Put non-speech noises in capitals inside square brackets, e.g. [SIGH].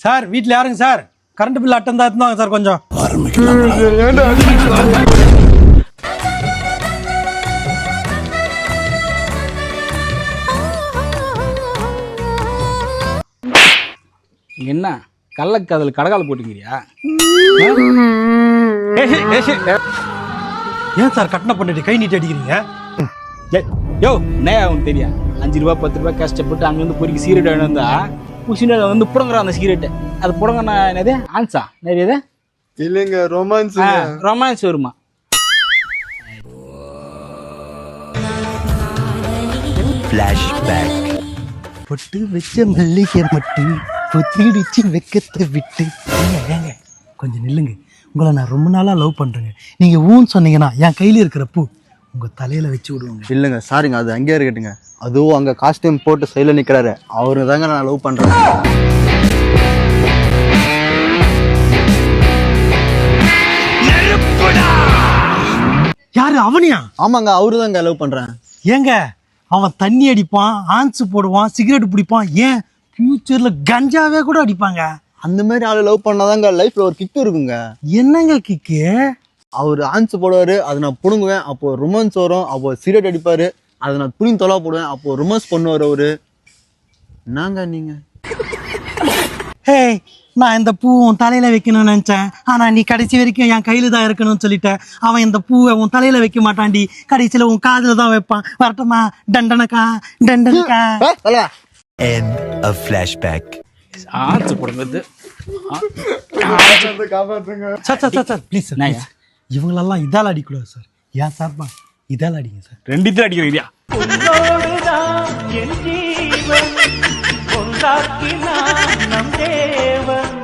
Sir வீட்டில் யாருங்க sir? Current bill attend தான் இருந்தாங்க சார் கொஞ்சம். என்ன? கள்ளக்காதல் கடகால போட்டுக்கிறியா? ஏன் சார் கட்டண பண்ணிட்டு கை நீட்டி அடிக்கிறீங்க? யோ. நே அவனுக்கு தெரியும்? அஞ்சு ரூபா பத்து ரூபா கஷ்டப்பட்டு அங்கேருந்து பொறுக்கி சீரட் வந்தா? புசின வந்து புடங்குறான் அந்த சீரட்டை அது புடங்கண்ணா என்னது? ஆன்சா என்னது இல்லைங்க ரொமான்ஸ் ரொமான்ஸ் வருமா? பொட்டு வச்ச மல்லிகை மட்டு பொத்திடிச்சு வெக்கத்தை விட்டு. ஏங்க ஏங்க கொஞ்சம் நில்லுங்க. உங்களை நான் ரொம்ப நாளாக லவ் பண்ணுறேங்க நீங்கள் ஊன்னு சொன்னீங்கன்னா என் கையில் இருக்கிற பூ உங்கள் தலையில் வச்சு விடுவோங்க. இல்லைங்க சாரிங்க அது அங்கேயே இருக்கட்டுங்க. அதுவும் அங்கே காஸ்டியூம் போட்டு சைடில் நிற்கிறாரு அவரு தாங்க நான் லவ் பண்ணுறேன் யாரு அவனியா? ஆமாங்க அவரு தாங்க லவ் பண்ணுறேன் ஏங்க அவன் தண்ணி அடிப்பான் ஆன்ஸ் போடுவான் சிகரெட் பிடிப்பான் ஏன்? ஃபியூச்சரில் கஞ்சாவே கூட அடிப்பாங்க. அந்த மாதிரி ஆளு லவ் பண்ணாதாங்க லைஃப்ல ஒரு கிக்கு இருக்குங்க. என்னங்க கிக்கு அவர் ஆன்ஸ் போடுவாரு அதை நான் புடுங்குவேன். அப்போ ரொமான்ஸ் வரும் அப்போ சிகரெட் அடிப்பாரு அதை நான் துணி தொலை போடுவேன். அப்போ ரொமான்ஸ் பண்ணுவார் அவரு. என்னங்க நீங்க? ஹே நான் இந்த பூ உன் தலையில வைக்கணும்னு நினைச்சேன். ஆனா நீ கடைசி வரைக்கும் என் கையில தான் இருக்கணும்னு சொல்லிட்ட. அவன் இந்த பூவை உன் தலையில வைக்க மாட்டான்டி. கடைசியில உன் காதுல தான் வைப்பான். வரட்டுமா? டண்டனக்கா டண்டனக்கா. [LAUGHS] End of flashback. ஆன்ஸ் போடுங்கிறது. Sir sir sir sir please please. இவங்களெல்லாம் இதால் அடிக்கூடாது சார். ஏன் சார்பா இதால் அடிங்க சார். ரெண்டு தான் அடிக்கிறீங்க உன்னோடுதான் என் ஜீவன் ஒன்றாக்கினான் நம் தேவன்.